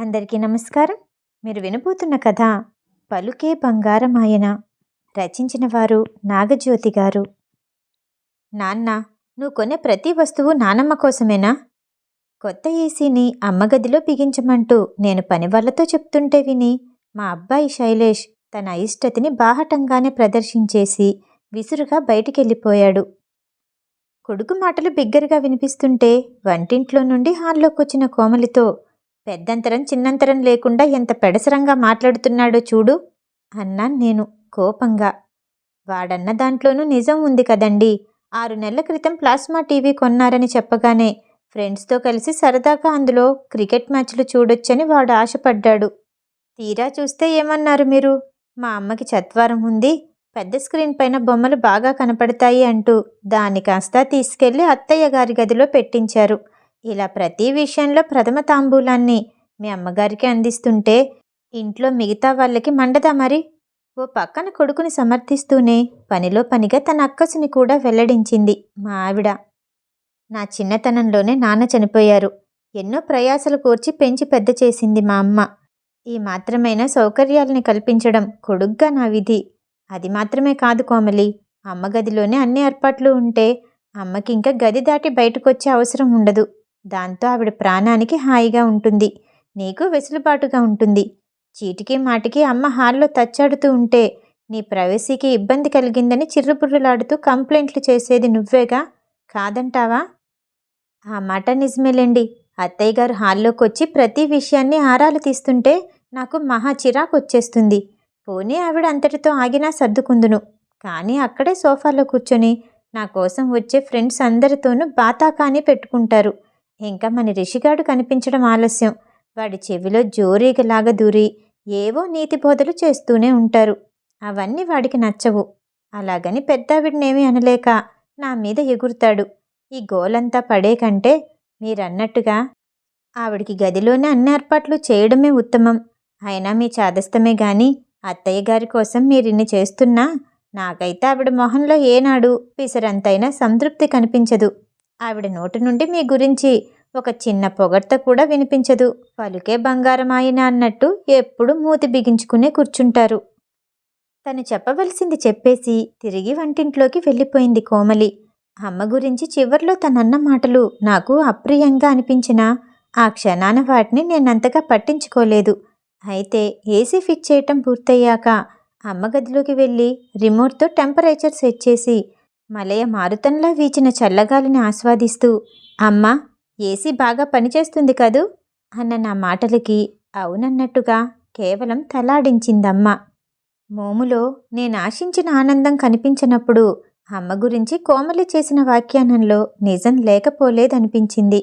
అందరికీ నమస్కారం. మీరు వినబోతున్న కథ పలుకే బంగారమాయన. రచించిన వారు నాగజ్యోతి గారు. నాన్న నువ్వు కొనే ప్రతి వస్తువు నానమ్మ కోసమేనా? కొత్త ఏసీని అమ్మ గదిలో బిగించమంటూ నేను పని వాళ్ళతో చెప్తుంటే విని మా అబ్బాయి శైలేష్ తన అయిష్టతని బాహటంగానే ప్రదర్శించేసి విసురుగా బయటికెళ్ళిపోయాడు. కొడుకు మాటలు బిగ్గరగా వినిపిస్తుంటే వంటింట్లో నుండి హాల్లోకొచ్చిన కోమలితో పెద్దంతరం చిన్నంతరం లేకుండా ఎంత పెడసరంగా మాట్లాడుతున్నాడో చూడు అన్నాను నేను కోపంగా. వాడన్న దాంట్లోనూ నిజం ఉంది కదండి. ఆరు నెలల క్రితం ప్లాస్మా టీవీ కొన్నారని చెప్పగానే ఫ్రెండ్స్తో కలిసి సరదాగా అందులో క్రికెట్ మ్యాచ్లు చూడొచ్చని వాడు ఆశపడ్డాడు. తీరా చూస్తే ఏమన్నారు మీరు? మా అమ్మకి చత్వారం ఉంది. పెద్ద స్క్రీన్ పైన బొమ్మలు బాగా కనపడతాయి అంటూ దాన్ని కాస్త తీసుకెళ్ళి అత్తయ్య గారి గదిలో పెట్టించారు. ఇలా ప్రతి విషయంలో ప్రథమ తాంబూలాన్ని మీ అమ్మగారికి అందిస్తుంటే ఇంట్లో మిగతా వాళ్ళకి మండదా మరి? ఓ పక్కన కొడుకుని సమర్థిస్తూనే పనిలో పనిగా తన అక్కసుని కూడా వెల్లడించింది మా ఆవిడ. నా చిన్నతనంలోనే నాన్న చనిపోయారు. ఎన్నో ప్రయాసలు కోర్చి పెంచి పెద్ద చేసింది మా అమ్మ. ఈ మాత్రమైన సౌకర్యాలని కల్పించడం కొడుగ్గా నా విధి. అది మాత్రమే కాదు కోమలి అమ్మ గదిలోనే అన్ని ఏర్పాట్లు ఉంటే అమ్మకి ఇంకా గది దాటి బయటకొచ్చే అవసరం ఉండదు. దాంతో ఆవిడ ప్రాణానికి హాయిగా ఉంటుంది. నీకు వెసులుబాటుగా ఉంటుంది. చీటికి మాటికి అమ్మ హాల్లో తచ్చాడుతూ ఉంటే నీ ప్రవేశీకి ఇబ్బంది కలిగిందని చిర్రుబుర్రులాడుతూ కంప్లైంట్లు చేసేది నువ్వేగా? కాదంటావా? ఆ మాట నిజమేలేండి. అత్తయ్య గారు హాల్లోకి వచ్చి ప్రతి విషయాన్ని ఆరాలు తీస్తుంటే నాకు మహా చిరాకు వచ్చేస్తుంది పోనీ ఆవిడ అంతటితో ఆగినా సర్దుకుందును. కానీ అక్కడే సోఫాలో కూర్చొని నా కోసం వచ్చే ఫ్రెండ్స్ అందరితోనూ బాతాకాని పెట్టుకుంటారు. ఇంకా మన రిషిగాడు కనిపించడం ఆలస్యం. వాడి చెవిలో జోరీగలాగా దూరి ఏవో నీతి బోధలు చేస్తూనే ఉంటారు. అవన్నీ వాడికి నచ్చవు. అలాగని పెద్దావిడనేమీ అనలేక నా మీద ఎగురుతాడు. ఈ గోలంతా పడే కంటే మీరన్నట్టుగా ఆవిడికి గదిలోనే అన్ని ఏర్పాట్లు చేయడమే ఉత్తమం. అయినా మీ చాదస్తమే గాని అత్తయ్య గారి కోసం మీరిన్ని చేస్తున్నా నాకైతే ఆవిడ మొహంలో ఏనాడు పిసరంతైనా సంతృప్తి కనిపించదు. ఆవిడ నోటి నుండి మీ గురించి ఒక చిన్న పొగడ్త కూడా వినిపించదు. పలుకే బంగారం ఆయన అన్నట్టు ఎప్పుడు మూతి బిగించుకునే కూర్చుంటారు. తను చెప్పవలసింది చెప్పేసి తిరిగి వంటింట్లోకి వెళ్ళిపోయింది కోమలి. అమ్మ గురించి చివర్లో తనన్న మాటలు నాకు అప్రియంగా అనిపించినా ఆ క్షణాన వాటిని నేనంతగా పట్టించుకోలేదు. అయితే ఏసీ ఫిట్ చేయటం పూర్తయ్యాక అమ్మ గదిలోకి వెళ్ళి రిమోట్తో టెంపరేచర్ సెట్ చేసి మలయ మారుతంలా వీచిన చల్లగాలిని ఆస్వాదిస్తూ అమ్మా ఏసీ బాగా పనిచేస్తుంది కదూ అన్న నా మాటలకి అవునన్నట్టుగా కేవలం తలాడించిందమ్మ. మోములో నేను ఆశించిన ఆనందం కనిపించినప్పుడు అమ్మ గురించి కోమలి చేసిన వ్యాఖ్యానంలో నిజం లేకపోలేదనిపించింది.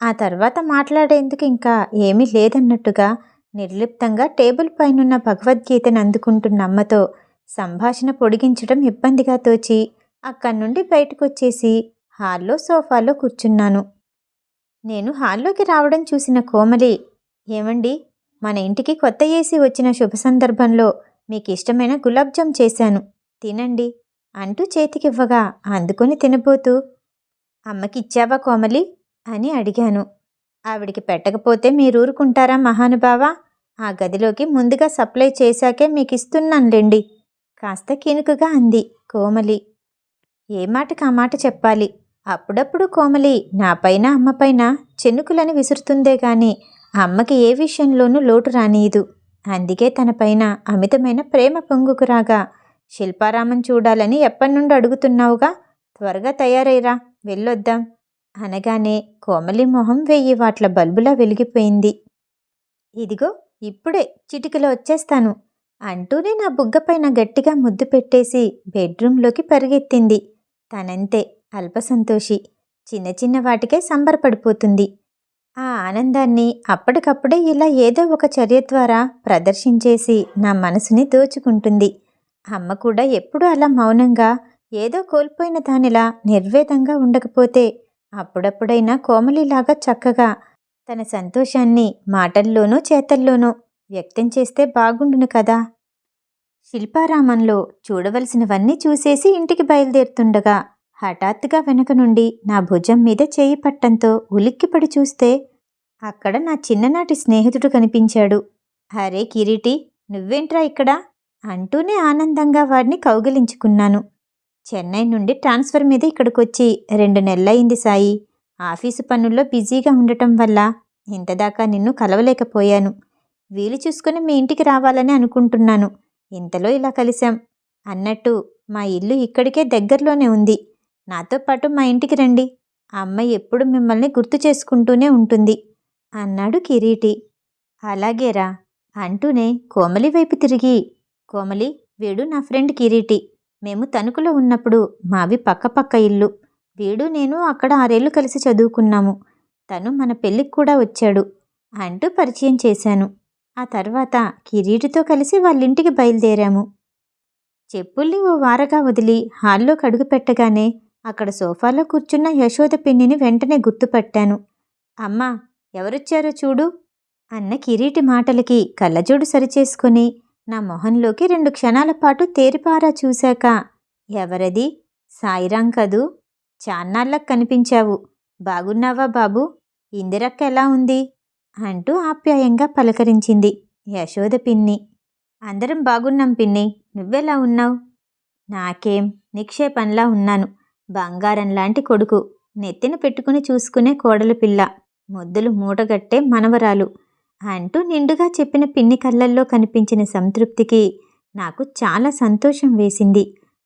ఆ తర్వాత మాట్లాడేందుకు ఇంకా ఏమీ లేదన్నట్టుగా నిర్లిప్తంగా టేబుల్ పైనున్న భగవద్గీతను అందుకుంటున్న అమ్మతో సంభాషణ పొడిగించడం ఇబ్బందిగా తోచి అక్కడి నుండి బయటకొచ్చేసి హాల్లో సోఫాలో కూర్చున్నాను. నేను హాల్లోకి రావడం చూసిన కోమలి ఏమండి మన ఇంటికి కొత్త ఏసీ వచ్చిన శుభ సందర్భంలో మీకు ఇష్టమైన గులాబ్జామ్ చేశాను. తినండి అంటూ చేతికివ్వగా అందుకొని తినబోతూ? అమ్మకిచ్చావా కోమలి? అని అడిగాను. ఆవిడికి పెట్టకపోతే మీరు ఊరుకుంటారా మహానుభావా? ఆ గదిలోకి ముందుగా సప్లై చేశాకే మీకు ఇస్తున్నానులేండి కాస్త కినుకుగా అంది కోమలి. ఏ మాటకి ఆ మాట చెప్పాలి? అప్పుడప్పుడు కోమలి నాపైన అమ్మపైన చెనుకులని విసురుతుందే గాని అమ్మకి ఏ విషయంలోనూ లోటు రానీయదు అందుకే తనపైన అమితమైన ప్రేమ పొంగుకు రాగా శిల్పారామం చూడాలని ఎప్పటినుండి అడుగుతున్నావుగా త్వరగా తయారైరా వెళ్ళొద్దాం. అనగానే కోమలి మొహం వెయ్యి వాట్ల బల్బులా వెలిగిపోయింది. ఇదిగో ఇప్పుడే చిటికలో వచ్చేస్తాను అంటూనే నా బుగ్గపైన గట్టిగా ముద్దు పెట్టేసి బెడ్రూంలోకి పరిగెత్తింది. తనంతే అల్పసంతోషి. చిన్న చిన్న వాటికే సంబరపడిపోతుంది. ఆ ఆనందాన్ని అప్పటికప్పుడే ఇలా ఏదో ఒక చర్య ద్వారా ప్రదర్శించేసి నా మనసుని దోచుకుంటుంది. అమ్మ కూడా ఎప్పుడూ అలా మౌనంగా ఏదో కోల్పోయిన దానిలా నిర్వేదంగా ఉండకపోతే అప్పుడప్పుడైనా కోమలిలాగా చక్కగా తన సంతోషాన్ని మాటల్లోనూ చేతల్లోనూ వ్యక్తం చేస్తే బాగుండును కదా! శిల్పారామంలో చూడవలసినవన్నీ చూసేసి ఇంటికి బయలుదేరుతుండగా హఠాత్తుగా వెనక నుండి నా భుజం మీద చేయి పట్టంతో ఉలిక్కిపడి చూస్తే అక్కడ నా చిన్ననాటి స్నేహితుడు కనిపించాడు. అరే కిరీటి నువ్వేంట్రా ఇక్కడ? అంటూనే ఆనందంగా వాడిని కౌగిలించుకున్నాను. చెన్నై నుండి ట్రాన్స్ఫర్ మీద ఇక్కడికొచ్చి రెండు నెలలయింది సాయి. ఆఫీసు పనుల్లో బిజీగా ఉండటం వల్ల ఇంతదాకా నిన్ను కలవలేకపోయాను. వీలు చూసుకుని మీ ఇంటికి రావాలని అనుకుంటున్నాను. ఇంతలో ఇలా కలిశాం. అన్నట్టు మా ఇల్లు ఇక్కడికే దగ్గరలోనే ఉంది. నాతో పాటు మా ఇంటికి రండి. అమ్మ ఎప్పుడు మిమ్మల్ని గుర్తు చేసుకుంటూనే ఉంటుంది అన్నాడు కిరీటి. అలాగేరా అంటూనే కోమలి వైపు తిరిగి కోమలి వీడు నా ఫ్రెండ్ కిరీటి. మేము తణుకులో ఉన్నప్పుడు మావి పక్కపక్క ఇల్లు. వీడు నేను అక్కడ ఆరేళ్ళు కలిసి చదువుకున్నాము. తను మన పెళ్ళికి కూడా వచ్చాడు అంటూ పరిచయం చేశాను. ఆ తర్వాత కిరీటితో కలిసి వాళ్ళింటికి బయలుదేరాము. చెప్పుల్ని ఓ వారగా వదిలి హాల్లో కడుగు పెట్టగానే అక్కడ సోఫాలో కూర్చున్న యశోద పిన్నిని వెంటనే గుర్తుపట్టాను. అమ్మా ఎవరొచ్చారో చూడు అన్న కిరీటి మాటలకి కళ్ళజోడు సరిచేసుకుని నా మొహంలోకి రెండు క్షణాల పాటు తేరిపారా చూశాక ఎవరది? సాయిరాం కదూ? చాన్నాళ్ళకు కనిపించావు. బాగున్నావా బాబు? ఇందిరక్క ఎలా ఉంది? అంటూ ఆప్యాయంగా పలకరించింది. యశోద పిన్ని అందరం బాగున్నాం పిన్ని నువ్వెలా ఉన్నావు? నాకేం నిక్షేపంలా ఉన్నాను. బంగారం లాంటి కొడుకు నెత్తిన పెట్టుకుని చూసుకునే కోడలు పిల్ల ముద్దులు మూటగట్టే మనవరాలు అంటూ నిండుగా చెప్పిన పిన్ని కళ్ళల్లో కనిపించిన సంతృప్తికి నాకు చాలా సంతోషం వేసింది.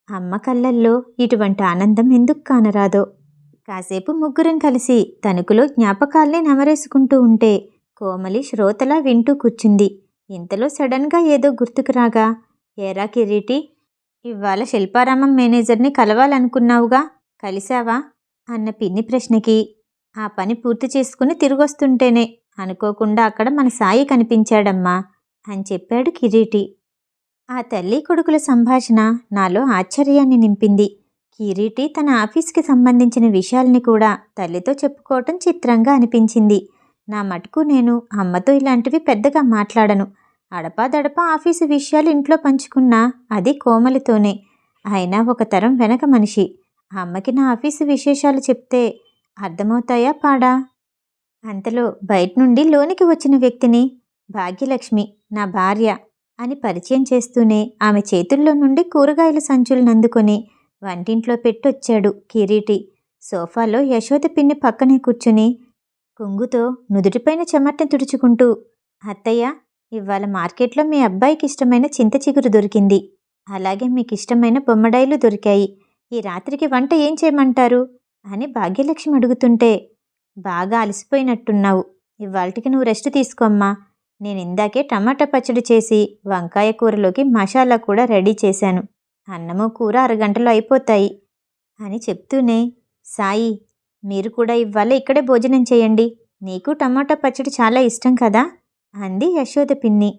అమ్మ కళ్ళల్లో ఇటువంటి ఆనందం ఎందుకు కానరాదో. కాసేపు ముగ్గురం కలిసి తణుకులో జ్ఞాపకాల్ని నమరేసుకుంటూ ఉంటే కోమలి శ్రోతలా వింటూ కూర్చుంది. ఇంతలో సడన్గా ఏదో గుర్తుకు రాగా ఏరా కిరీటి ఇవాళ శిల్పారామం మేనేజర్ని కలవాలనుకున్నావుగా కలిశావా అన్న పిన్ని ప్రశ్నకి. ఆ పని పూర్తి చేసుకుని తిరిగొస్తుంటేనే అనుకోకుండా అక్కడ మన సాయి కనిపించాడమ్మా అని చెప్పాడు కిరీటి. ఆ తల్లి కొడుకుల సంభాషణ నాలో ఆశ్చర్యాన్ని నింపింది. కిరీటి తన ఆఫీస్కి సంబంధించిన విషయాల్ని కూడా తల్లితో చెప్పుకోవటం చిత్రంగా అనిపించింది. నా మటుకు నేను అమ్మతో ఇలాంటివి పెద్దగా మాట్లాడను. అడపాదడపా ఆఫీసు విషయాలు ఇంట్లో పంచుకున్నా అది కోమలితోనే. అయినా ఒక తరం వెనక మనిషి. అమ్మకి నా ఆఫీసు విశేషాలు చెప్తే అర్థమవుతాయా పాడా? అంతలో బయట నుండి లోనికి వచ్చిన వ్యక్తిని భాగ్యలక్ష్మి నా భార్య అని పరిచయం చేస్తూనే ఆమె చేతుల్లో నుండి కూరగాయల సంచులను అందుకొని వంటింట్లో పెట్టొచ్చాడు కిరీటి. సోఫాలో యశోద పిన్ని పక్కనే కూర్చుని పొంగుతో నుదుటిపైన చెమటని తుడుచుకుంటూ అత్తయ్య ఇవాళ మార్కెట్లో మీ అబ్బాయికి ఇష్టమైన చింత చిగురు దొరికింది. అలాగే మీకు ఇష్టమైన బొమ్మడాయిలు దొరికాయి. ఈ రాత్రికి వంట ఏం చేయమంటారు? అని భాగ్యలక్ష్మి అడుగుతుంటే బాగా అలసిపోయినట్టున్నావు. ఇవాళకి నువ్వు రెస్ట్ తీసుకోమ్మా. నేను ఇందాకే టమాటా పచ్చడి చేసి వంకాయ కూరలోకి మసాలా కూడా రెడీ చేశాను. అన్నము కూర అరగంటలో అయిపోతాయి అని చెప్తూనే సాయి మీరు కూడా ఇవాళ ఇక్కడే భోజనం చేయండి. నీకు టమాటా పచ్చడి చాలా ఇష్టం కదా? అంది యశోద పిన్ని.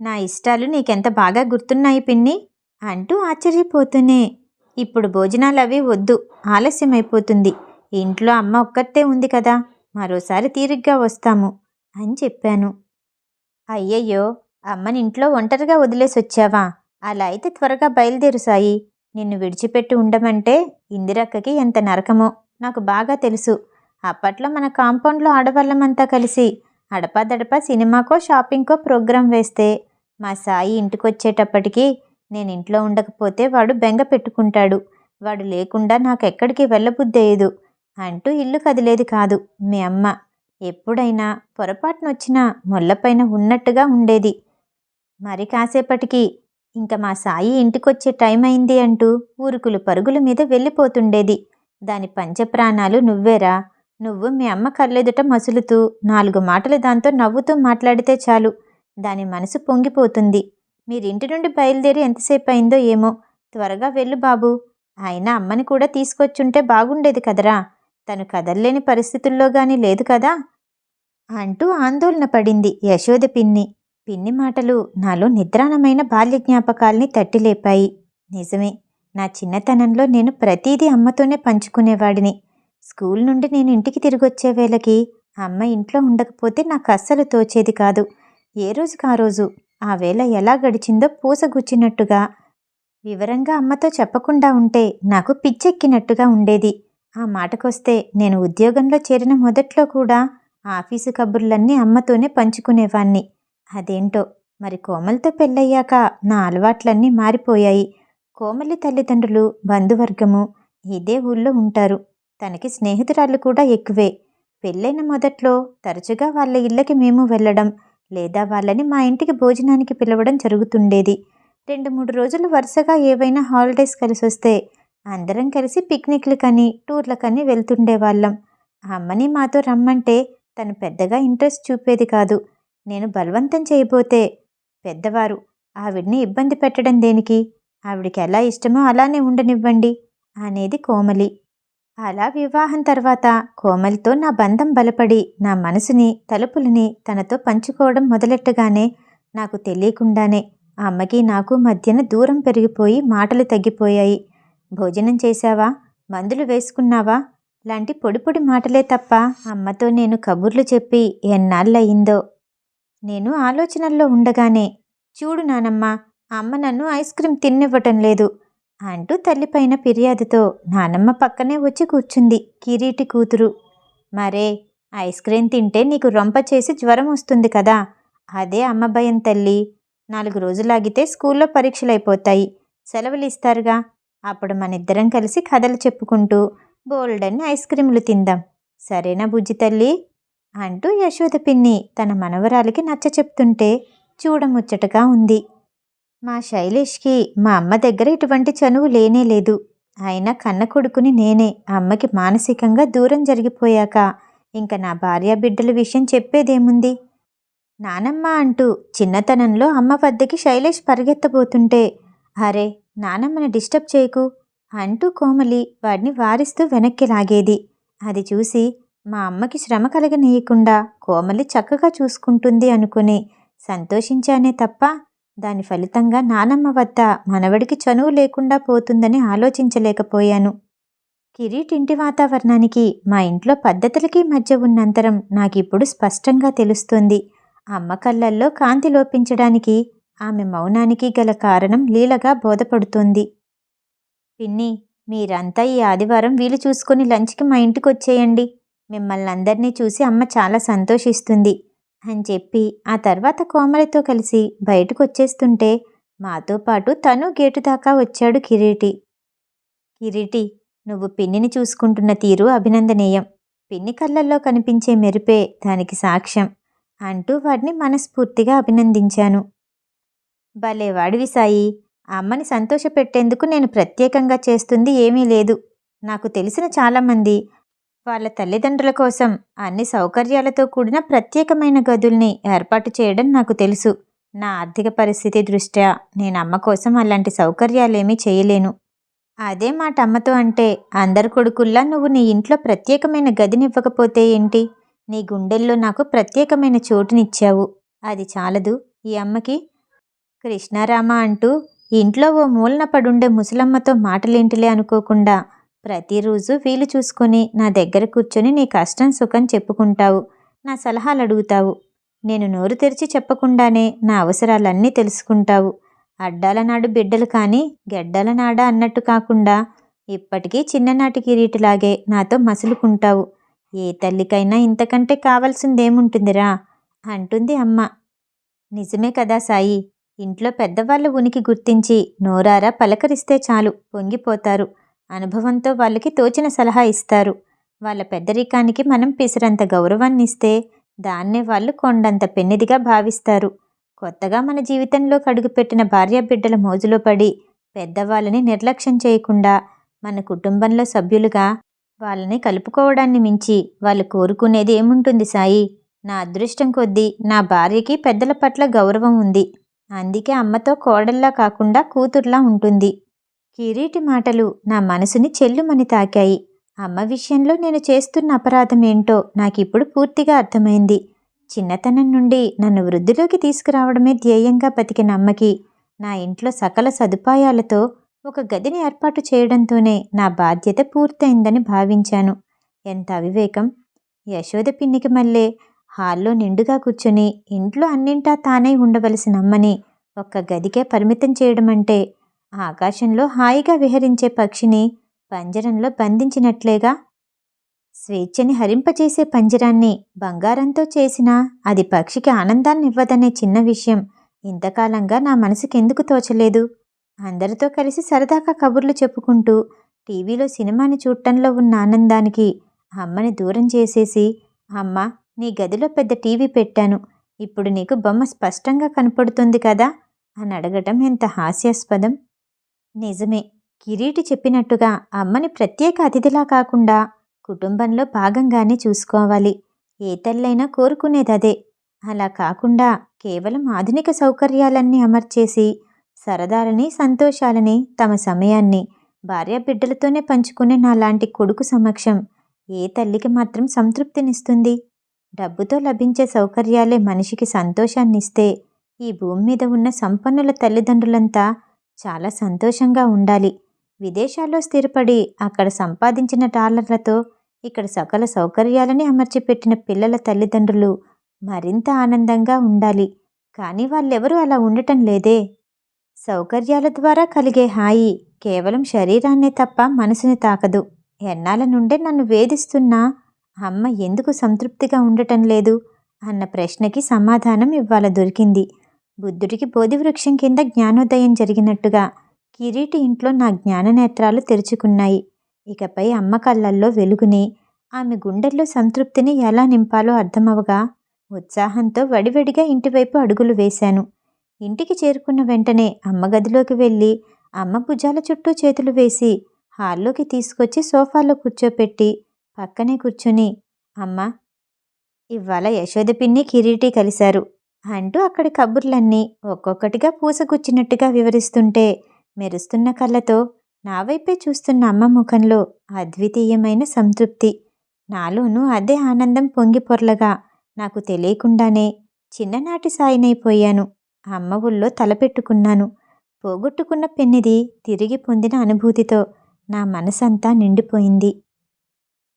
నా ఇష్టాలు నీకెంత బాగా గుర్తున్నాయి పిన్ని? అంటూ ఆశ్చర్యపోతూనే. ఇప్పుడు భోజనాలు అవి వద్దు ఆలస్యమైపోతుంది. ఇంట్లో అమ్మ ఒక్కతే ఉంది కదా మరోసారి తీరిగ్గా వస్తాము అని చెప్పాను. అయ్యయ్యో అమ్మని ఇంట్లో ఒంటరిగా వదిలేసి వచ్చావా అలా అయితే త్వరగా బయలుదేరు సాయి. నిన్ను విడిచిపెట్టి ఉండమంటే ఇందిరక్కకి ఎంత నరకమో. నాకు బాగా తెలుసు. అప్పట్లో మన కాంపౌండ్లో ఆడవాళ్ళమంతా కలిసి అడపాదడపా సినిమాకో షాపింగ్కో ప్రోగ్రాం వేస్తే మా సాయి ఇంటికొచ్చేటప్పటికి నేను ఇంట్లో ఉండకపోతే వాడు బెంగ పెట్టుకుంటాడు. వాడు లేకుండా నాకెక్కడికి వెళ్ళబుద్దేయదు అంటూ ఇల్లు కదిలేది కాదు మీ అమ్మ. ఎప్పుడైనా పొరపాటునొచ్చినా ముళ్ళపైన ఉన్నట్టుగా ఉండేది. మరి కాసేపటికి ఇంకా మా సాయి ఇంటికొచ్చే టైం అయింది అంటూ ఊరుకులు పరుగుల మీద వెళ్ళిపోతుండేది. దాని పంచప్రాణాలు నువ్వేరా? నువ్వు మీ అమ్మ కళ్ళెదుట మసులుతూ నాలుగు మాటలు దాంతో నవ్వుతూ మాట్లాడితే చాలు. దాని మనసు పొంగిపోతుంది. మీరింటి నుండి బయలుదేరి ఎంతసేపు అయిందో ఏమో. త్వరగా వెళ్ళు బాబు. అయినా అమ్మని కూడా తీసుకొచ్చుంటే బాగుండేది కదరా. తను కదల్లేని పరిస్థితుల్లో గాని లేదు కదా? అంటూ ఆందోళన పడింది యశోద పిన్ని. పిన్ని మాటలు నాలో నిద్రాణమైన బాల్య జ్ఞాపకాల్ని తట్టిలేపాయి. నిజమే. నా చిన్నతనంలో నేను ప్రతిదీ అమ్మతోనే పంచుకునేవాడిని. స్కూల్ నుండి నేను ఇంటికి తిరిగొచ్చే వేళకి అమ్మ ఇంట్లో ఉండకపోతే నాకు అస్సలు తోచేది కాదు. ఏ రోజుకి ఆ రోజు? ఆ వేళ ఎలా గడిచిందో పూసగుచ్చినట్టుగా వివరంగా అమ్మతో చెప్పకుండా ఉంటే నాకు పిచ్చెక్కినట్టుగా ఉండేది. ఆ మాటకొస్తే నేను ఉద్యోగంలో చేరిన మొదట్లో కూడా ఆఫీసు కబుర్లన్నీ అమ్మతోనే పంచుకునేవాణ్ణి. అదేంటో? మరి కోమలతో పెళ్ళయ్యాక నా అలవాట్లన్నీ మారిపోయాయి. కోమలి తల్లిదండ్రులు బంధువర్గము ఇదే ఊళ్ళో ఉంటారు. తనకి స్నేహితురాళ్ళు కూడా ఎక్కువే. పెళ్ళైన మొదట్లో తరచుగా వాళ్ళ ఇళ్ళకి మేము వెళ్ళడం లేదా వాళ్ళని మా ఇంటికి భోజనానికి పిలవడం జరుగుతుండేది. రెండు మూడు రోజులు వరుసగా ఏవైనా హాలిడేస్ కలిసి వస్తే అందరం కలిసి పిక్నిక్లకని టూర్లకని వెళ్తుండేవాళ్ళం. అమ్మని మాతో రమ్మంటే తను పెద్దగా ఇంట్రెస్ట్ చూపేది కాదు. నేను బలవంతం చేయబోతే పెద్దవారు ఆవిడ్ని ఇబ్బంది పెట్టడం దేనికి? ఆవిడికి ఎలా ఇష్టమో అలానే ఉండనివ్వండి అనేది కోమలి. అలా వివాహం తర్వాత కోమలితో నా బంధం బలపడి నా మనసుని తలుపులని తనతో పంచుకోవడం మొదలెట్టగానే నాకు తెలియకుండానే ఆ అమ్మకి నాకు మధ్యన దూరం పెరిగిపోయి మాటలు తగ్గిపోయాయి. భోజనం చేశావా? మందులు వేసుకున్నావా? లాంటి పొడి పొడి మాటలే తప్ప అమ్మతో నేను కబుర్లు చెప్పి ఎన్నాళ్ళయిందో. నేను ఆలోచనల్లో ఉండగానే చూడు నానమ్మ అమ్మ నన్ను ఐస్ క్రీం తిన్నివ్వటం లేదు అంటూ తల్లిపైన ఫిర్యాదుతో నానమ్మ పక్కనే వచ్చి కూర్చుంది కిరీటి కూతురు. మరే ఐస్ క్రీం తింటే నీకు రొంప చేసి జ్వరం వస్తుంది కదా? అదే అమ్మ భయం తల్లి. నాలుగు రోజులాగితే స్కూల్లో పరీక్షలు అయిపోతాయి సెలవులు ఇస్తారుగా అప్పుడు మన ఇద్దరం కలిసి కథలు చెప్పుకుంటూ బోల్డన్ని ఐస్ క్రీములు తిందాం. సరేనా బుజ్జి తల్లి? అంటూ యశోద పిన్ని తన మనవరాలికి నచ్చ చెప్తుంటే చూడముచ్చటగా ఉంది. మా శైలేష్కి మా అమ్మ దగ్గర ఇటువంటి చనువు లేనే లేదు. అయినా కన్న కొడుకుని నేనే. అమ్మకి మానసికంగా దూరం జరిగిపోయాక ఇంక నా భార్య బిడ్డల విషయం చెప్పేదేముంది? నానమ్మ అంటూ చిన్నతనంలో అమ్మ వద్దకి శైలేష్ పరిగెత్తబోతుంటే అరే నానమ్మని డిస్టర్బ్ చేయకు అంటూ కోమలి వాడిని వారిస్తూ వెనక్కి లాగేది. అది చూసి మా అమ్మకి శ్రమ కలగనీయకుండా కోమలి చక్కగా చూసుకుంటుంది అనుకుని సంతోషించానే తప్ప దాని ఫలితంగా నానమ్మ వద్ద మనవడికి చనువు లేకుండా పోతుందని ఆలోచించలేకపోయాను. కిరీట్ ఇంటి వాతావరణానికి మా ఇంట్లో పద్ధతులకి మధ్య ఉన్న అంతరం నాకిప్పుడు స్పష్టంగా తెలుస్తుంది. అమ్మ కళ్ళల్లో కాంతి లోపించడానికి ఆమె మౌనానికి గల కారణం లీలగా బోధపడుతోంది. పిన్ని మీరంతా ఈ ఆదివారం వీలు చూసుకుని లంచ్కి మా ఇంటికి వచ్చేయండి మిమ్మల్ని అందరినీ చూసి అమ్మ చాలా సంతోషిస్తుంది. అని చెప్పి ఆ తర్వాత కోమలితో కలిసి బయటకు వచ్చేస్తుంటే మాతో పాటు తను గేటు దాకా వచ్చాడు కిరీటి. కిరీటి నువ్వు పిన్నిని చూసుకుంటున్న తీరు అభినందనీయం. పిన్ని కళ్ళల్లో కనిపించే మెరిపే దానికి సాక్ష్యం అంటూ వాడిని మనస్ఫూర్తిగా అభినందించాను. భలే వాడివి సాయి. అమ్మని సంతోషపెట్టేందుకు నేను ప్రత్యేకంగా చేస్తుంది ఏమీ లేదు. నాకు తెలిసిన చాలామంది వాళ్ళ తల్లిదండ్రుల కోసం అన్ని సౌకర్యాలతో కూడిన ప్రత్యేకమైన గదుల్ని ఏర్పాటు చేయడం నాకు తెలుసు. నా ఆర్థిక పరిస్థితి దృష్ట్యా నేను అమ్మ కోసం అలాంటి సౌకర్యాలేమీ చేయలేను. అదే మాట అమ్మతో అంటే అందరి కొడుకుల్లా నువ్వు నీ ఇంట్లో ప్రత్యేకమైన గదినివ్వకపోతే ఏంటి? నీ గుండెల్లో నాకు ప్రత్యేకమైన చోటునిచ్చావు. అది చాలదు. ఈ అమ్మకి కృష్ణారామ అంటూ ఇంట్లో ఓ మూలన పడుండే ముసలమ్మతో మాటలేంటిలే అనుకోకుండా ప్రతిరోజు వీలు చూసుకొని నా దగ్గర కూర్చొని నీ కష్టం సుఖం చెప్పుకుంటావు. నా సలహాలు అడుగుతావు నేను నోరు తెరిచి చెప్పకుండానే నా అవసరాలన్నీ తెలుసుకుంటావు. అడ్డాల నాడు బిడ్డలు కానీ గెడ్డల నాడ అన్నట్టు కాకుండా ఇప్పటికీ చిన్ననాటి కిరీటిలాగే నాతో మసులుకుంటావు. ఏ తల్లికైనా ఇంతకంటే కావాల్సిందేముంటుందిరా? అంటుంది అమ్మ. నిజమే కదా సాయి. ఇంట్లో పెద్దవాళ్ళ ఉనికి గుర్తించి నోరారా పలకరిస్తే చాలు పొంగిపోతారు. అనుభవంతో వాళ్ళకి తోచిన సలహా ఇస్తారు. వాళ్ళ పెద్దరికానికి మనం పిసిరంత గౌరవాన్ని ఇస్తే దాన్నే వాళ్ళు కొండంత పెన్నిదిగా భావిస్తారు. కొత్తగా మన జీవితంలో కడుగుపెట్టిన భార్యాబిడ్డల మోజులో పడి పెద్దవాళ్ళని నిర్లక్ష్యం చేయకుండా మన కుటుంబంలో సభ్యులుగా వాళ్ళని కలుపుకోవడాన్ని మించి వాళ్ళు కోరుకునేది ఏముంటుంది సాయి? నా అదృష్టం కొద్దీ నా భార్యకి పెద్దల పట్ల గౌరవం ఉంది. అందుకే అమ్మతో కోడల్లా కాకుండా కూతుర్లా ఉంటుంది. కిరీటి మాటలు నా మనసుని చెల్లుమని తాకాయి. అమ్మ విషయంలో నేను చేస్తున్న అపరాధం ఏంటో నాకిప్పుడు పూర్తిగా అర్థమైంది. చిన్నతనం నుండి నన్ను వృద్ధిలోకి తీసుకురావడమే ధ్యేయంగా బతికిన అమ్మకి నా ఇంట్లో సకల సదుపాయాలతో ఒక గదిని ఏర్పాటు చేయడంతోనే నా బాధ్యత పూర్తయిందని భావించాను. ఎంత అవివేకం! యశోద పిన్నికి మళ్ళీ హాల్లో నిండుగా కూర్చొని ఇంట్లో అన్నింటా తానే ఉండవలసిన అమ్మని ఒక్క గదికే పరిమితం చేయడం అంటే ఆకాశంలో హాయిగా విహరించే పక్షిని పంజరంలో బంధించినట్లేగా? స్వేచ్ఛని హరింపచేసే పంజరాన్ని బంగారంతో చేసినా అది పక్షికి ఆనందాన్ని ఇవ్వదనే చిన్న విషయం ఇంతకాలంగా నా మనసుకెందుకు తోచలేదు? అందరితో కలిసి సరదాగా కబుర్లు చెప్పుకుంటూ టీవీలో సినిమాని చూడటంలో ఉన్న ఆనందానికి అమ్మని దూరం చేసేసి అమ్మ నీ గదిలో పెద్ద టీవీ పెట్టాను. ఇప్పుడు నీకు బొమ్మ స్పష్టంగా కనపడుతుంది కదా? అని అడగటం ఎంత హాస్యాస్పదం. నిజమే. కిరీటి చెప్పినట్టుగా అమ్మని ప్రత్యేక అతిథిలా కాకుండా కుటుంబంలో భాగంగానే చూసుకోవాలి. ఏ తల్లైనా కోరుకునేదదే అలా కాకుండా కేవలం ఆధునిక సౌకర్యాలన్నీ అమర్చేసి సరదాలని సంతోషాలని తమ సమయాన్ని భార్యాబిడ్డలతోనే పంచుకునే నాలాంటి కొడుకు సమక్షం ఏ తల్లికి మాత్రం సంతృప్తినిస్తుంది? డబ్బుతో లభించే సౌకర్యాలే మనిషికి సంతోషాన్నిస్తే ఈ భూమి మీద ఉన్న సంపన్నుల తల్లిదండ్రులంతా చాలా సంతోషంగా ఉండాలి. విదేశాల్లో స్థిరపడి అక్కడ సంపాదించిన డాలర్లతో ఇక్కడ సకల సౌకర్యాలని అమర్చిపెట్టిన పిల్లల తల్లిదండ్రులు మరింత ఆనందంగా ఉండాలి. కానీ వాళ్ళెవరూ అలా ఉండటం లేదే. సౌకర్యాల ద్వారా కలిగే హాయి కేవలం శరీరాన్నే తప్ప మనసుని తాకదు. ఎన్నాళ్ళ నుండే నన్ను వేధిస్తున్నా అమ్మ ఎందుకు సంతృప్తిగా ఉండటం లేదు? అన్న ప్రశ్నకి సమాధానం ఇవాళ దొరికింది. బుద్ధుడికి బోధివృక్షం కింద జ్ఞానోదయం జరిగినట్టుగా కిరీటి ఇంట్లో నా జ్ఞాననేత్రాలు తెరుచుకున్నాయి. ఇకపై అమ్మ కళ్ళల్లో వెలుగుని ఆమె గుండెల్లో సంతృప్తిని ఎలా నింపాలో అర్థమవగా ఉత్సాహంతో వడివడిగా ఇంటివైపు అడుగులు వేశాను. ఇంటికి చేరుకున్న వెంటనే అమ్మ గదిలోకి వెళ్ళి అమ్మ భుజాల చుట్టూ చేతులు వేసి హాల్లోకి తీసుకొచ్చి సోఫాలో కూర్చోపెట్టి పక్కనే కూర్చుని అమ్మ ఇవాళ యశోద పిన్ని కిరీటి కలిశారు. అంటూ అక్కడి కబుర్లన్నీ ఒక్కొక్కటిగా పూసగుచ్చినట్టుగా వివరిస్తుంటే మెరుస్తున్న కళ్ళతో నా వైపే చూస్తున్న అమ్మ ముఖంలో అద్వితీయమైన సంతృప్తి. నాలోనూ అదే ఆనందం పొంగి పొర్లగా నాకు తెలియకుండానే చిన్ననాటి సాయినైపోయాను. అమ్మ ఊళ్ళో తలపెట్టుకున్నాను. పోగొట్టుకున్న పెన్నిది తిరిగి పొందిన అనుభూతితో నా మనసంతా నిండిపోయింది.